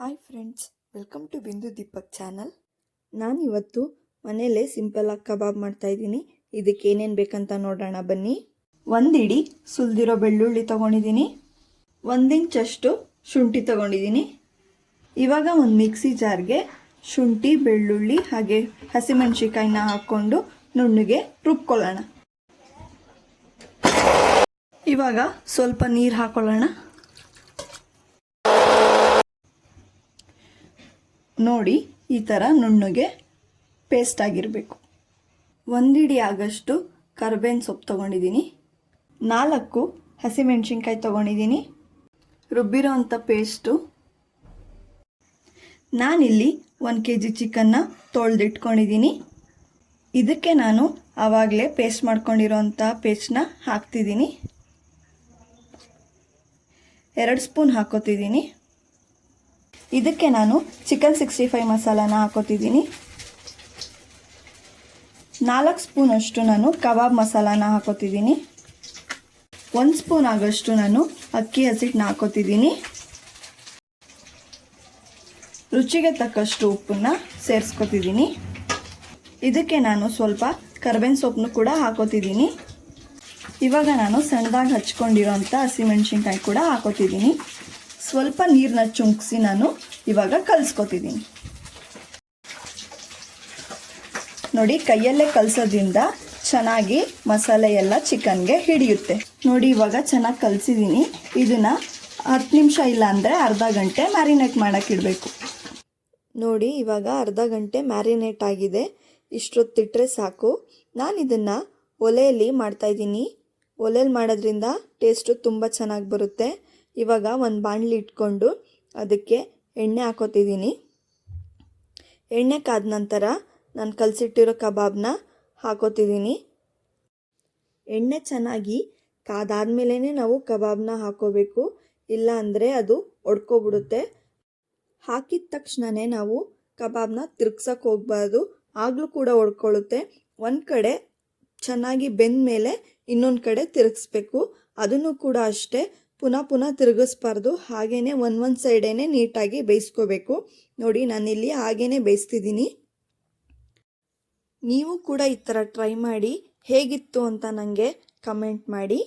Hi friends welcome to ಬಿಂದು Deepak channel ನಾನಿವತ್ತು ಮನೆಯಲ್ಲೇ ಸಿಂಪಲಾಗಿ ಕಬಾಬ್ ಮಾಡ್ತಾ ಇದ್ದೀನಿ. ಇದಕ್ಕೆ ಏನೇನು ಬೇಕಂತ ನೋಡೋಣ ಬನ್ನಿ. ಒಂದಿಡಿ ಸುಲಿದಿರೋ ಬೆಳ್ಳುಳ್ಳಿ ತೊಗೊಂಡಿದ್ದೀನಿ. ಒಂದು ಇಂಚಷ್ಟು ಶುಂಠಿ ತೊಗೊಂಡಿದ್ದೀನಿ. ಇವಾಗ ಒಂದು ಮಿಕ್ಸಿ ಜಾರ್ಗೆ ಶುಂಠಿ, ಬೆಳ್ಳುಳ್ಳಿ ಹಾಗೆ ಹಸಿಮೆಣ್ಸಿಕಾಯಿನ ಹಾಕ್ಕೊಂಡು ನುಣ್ಣಗೆ ರುಬ್ಕೊಳ್ಳೋಣ. ಇವಾಗ ಸ್ವಲ್ಪ ನೀರು ಹಾಕೊಳ್ಳೋಣ. ನೋಡಿ, ಈ ಥರ ನುಣ್ಣಗೆ ಪೇಸ್ಟ್ ಆಗಿರಬೇಕು. ಒಂದಿಡಿ ಆಗಷ್ಟು ಕರ್ಬೇವಿನ ಸೊಪ್ಪು ತೊಗೊಂಡಿದ್ದೀನಿ. ನಾಲ್ಕು ಹಸಿಮೆಣಸಿನ್ಕಾಯಿ ತೊಗೊಂಡಿದ್ದೀನಿ. ರುಬ್ಬಿರೋ ಅಂಥ ಪೇಸ್ಟು ನಾನಿಲ್ಲಿ ಒಂದು ಕೆ ಜಿ ಚಿಕನ್ನ ತೊಳೆದಿಟ್ಕೊಂಡಿದ್ದೀನಿ. ಇದಕ್ಕೆ ನಾನು ಆವಾಗಲೇ ಪೇಸ್ಟ್ ಮಾಡ್ಕೊಂಡಿರೋ ಅಂಥ ಪೇಸ್ಟ್ನ ಹಾಕ್ತಿದ್ದೀನಿ. ಎರಡು ಸ್ಪೂನ್ ಹಾಕೋತಿದ್ದೀನಿ. ಇದಕ್ಕೆ ನಾನು ಚಿಕನ್ ಸಿಕ್ಸ್ಟಿ ಫೈವ್ ಮಸಾಲಾನ ಹಾಕೋತಿದ್ದೀನಿ. ನಾಲ್ಕು ಸ್ಪೂನ್ ಅಷ್ಟು ನಾನು ಕಬಾಬ್ ಮಸಾಲಾನ ಹಾಕೋತಿದ್ದೀನಿ. ಒಂದು ಸ್ಪೂನ್ ಆಗೋಷ್ಟು ನಾನು ಅಕ್ಕಿ ಹಸಿಟ್ಟನ್ನ ಹಾಕೋತಿದ್ದೀನಿ. ರುಚಿಗೆ ತಕ್ಕಷ್ಟು ಉಪ್ಪನ್ನು ಸೇರಿಸ್ಕೊತಿದ್ದೀನಿ. ಇದಕ್ಕೆ ನಾನು ಸ್ವಲ್ಪ ಕರ್ಬೇವಿನ ಸೊಪ್ಪನ್ನು ಕೂಡ ಹಾಕೋತಿದ್ದೀನಿ. ಇವಾಗ ನಾನು ಸಣ್ಣದಾಗಿ ಹಚ್ಕೊಂಡಿರೋಂಥ ಹಸಿಮೆಣ್ಸಿನ್ಕಾಯಿ ಕೂಡ ಹಾಕೋತಿದ್ದೀನಿ. ಸ್ವಲ್ಪ ನೀರನ್ನ ಚುಂಕ್ಸಿ ನಾನು ಇವಾಗ ಕಲಿಸ್ಕೊತಿದ್ದೀನಿ. ನೋಡಿ, ಕೈಯಲ್ಲೇ ಕಲಸೋದ್ರಿಂದ ಚೆನ್ನಾಗಿ ಮಸಾಲೆ ಎಲ್ಲ ಚಿಕನ್ಗೆ ಹಿಡಿಯುತ್ತೆ. ನೋಡಿ, ಇವಾಗ ಚೆನ್ನಾಗಿ ಕಲಸಿದ್ದೀನಿ ಇದನ್ನು ಹತ್ತು ನಿಮಿಷ ಇಲ್ಲ ಅಂದರೆ ಅರ್ಧ ಗಂಟೆ ಮ್ಯಾರಿನೇಟ್ ಮಾಡೋಕ್ಕಿಡಬೇಕು ನೋಡಿ, ಇವಾಗ ಅರ್ಧ ಗಂಟೆ ಮ್ಯಾರಿನೇಟ್ ಆಗಿದೆ. ಇಷ್ಟೊತ್ತಿಟ್ಟರೆ ಸಾಕು. ನಾನು ಇದನ್ನು ಒಲೆಯಲ್ಲಿ ಮಾಡ್ತಾಯಿದ್ದೀನಿ ಒಲೆಯಲ್ಲಿ ಮಾಡೋದ್ರಿಂದ ಟೇಸ್ಟು ತುಂಬ ಚೆನ್ನಾಗಿ ಬರುತ್ತೆ. ಇವಾಗ ಒಂದು ಬಾಣಲಿ ಇಟ್ಕೊಂಡು ಅದಕ್ಕೆ ಎಣ್ಣೆ ಹಾಕೋತಿದ್ದೀನಿ. ಎಣ್ಣೆ ಕಾದ ನಂತರ ನಾನು ಕಲಸಿಟ್ಟಿರೋ ಕಬಾಬ್ನ ಹಾಕೋತಿದ್ದೀನಿ. ಎಣ್ಣೆ ಚೆನ್ನಾಗಿ ಕಾದಾದ್ಮೇಲೇ ನಾವು ಕಬಾಬ್ನ ಹಾಕೋಬೇಕು. ಇಲ್ಲ ಅಂದರೆ ಅದು ಒಡ್ಕೊಬಿಡುತ್ತೆ. ಹಾಕಿದ ತಕ್ಷಣವೇ ನಾವು ಕಬಾಬ್ನ ತಿರ್ಗ್ಸಕ್ಕೆ ಹೋಗ್ಬಾರ್ದು. ಆಗಲೂ ಕೂಡ ಒಡ್ಕೊಳ್ಳುತ್ತೆ ಒಂದು ಕಡೆ ಚೆನ್ನಾಗಿ ಬೆಂದ ಮೇಲೆ ಇನ್ನೊಂದು ಕಡೆ ತಿರುಗಿಸ್ಬೇಕು. ಅದನ್ನು ಕೂಡ ಅಷ್ಟೇ ಪುನಃ ಪುನಃ ತಿರುಗಿಸ್ಬಾರ್ದು. ಹಾಗೇ ಒಂದು ಒಂದು ಸೈಡೇ ನೀಟಾಗಿ ಬೇಯಿಸ್ಕೋಬೇಕು. ನೋಡಿ, ನಾನಿಲ್ಲಿ ಹಾಗೇ ಬೇಯಿಸ್ತಿದ್ದೀನಿ. ನೀವು ಕೂಡ ಈ ಥರ ಟ್ರೈ ಮಾಡಿ. ಹೇಗಿತ್ತು ಅಂತ ನನಗೆ ಕಮೆಂಟ್ ಮಾಡಿ.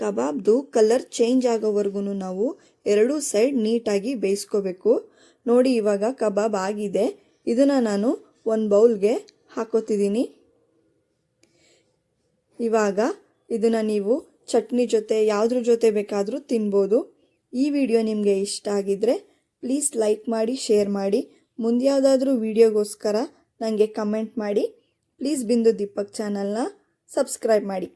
ಕಬಾಬ್ದು ಕಲರ್ ಚೇಂಜ್ ಆಗೋವರೆಗೂ ನಾವು ಎರಡೂ ಸೈಡ್ ನೀಟಾಗಿ ಬೇಯಿಸ್ಕೋಬೇಕು. ನೋಡಿ, ಇವಾಗ ಕಬಾಬ್ ಆಗಿದೆ. ಇದನ್ನು ನಾನು ಒಂದು ಬೌಲ್ಗೆ ಹಾಕೋತಿದ್ದೀನಿ. ಇವಾಗ ಇದನ್ನು ನೀವು ಚಟ್ನಿ ಜೊತೆ ಯಾವುದ್ರ ಜೊತೆ ಬೇಕಾದರೂ ತಿನ್ಬೋದು. ಈ ವಿಡಿಯೋ ನಿಮಗೆ ಇಷ್ಟ ಆಗಿದ್ದರೆ ಪ್ಲೀಸ್ ಲೈಕ್ ಮಾಡಿ, ಶೇರ್ ಮಾಡಿ. ಮುಂದೆ ಯಾವುದಾದ್ರೂ ವಿಡಿಯೋಗೋಸ್ಕರ ನನಗೆ ಕಮೆಂಟ್ ಮಾಡಿ. ಪ್ಲೀಸ್ ಬಿಂದು ದೀಪಕ್ ಚಾನಲ್ನ ಸಬ್ಸ್ಕ್ರೈಬ್ ಮಾಡಿ.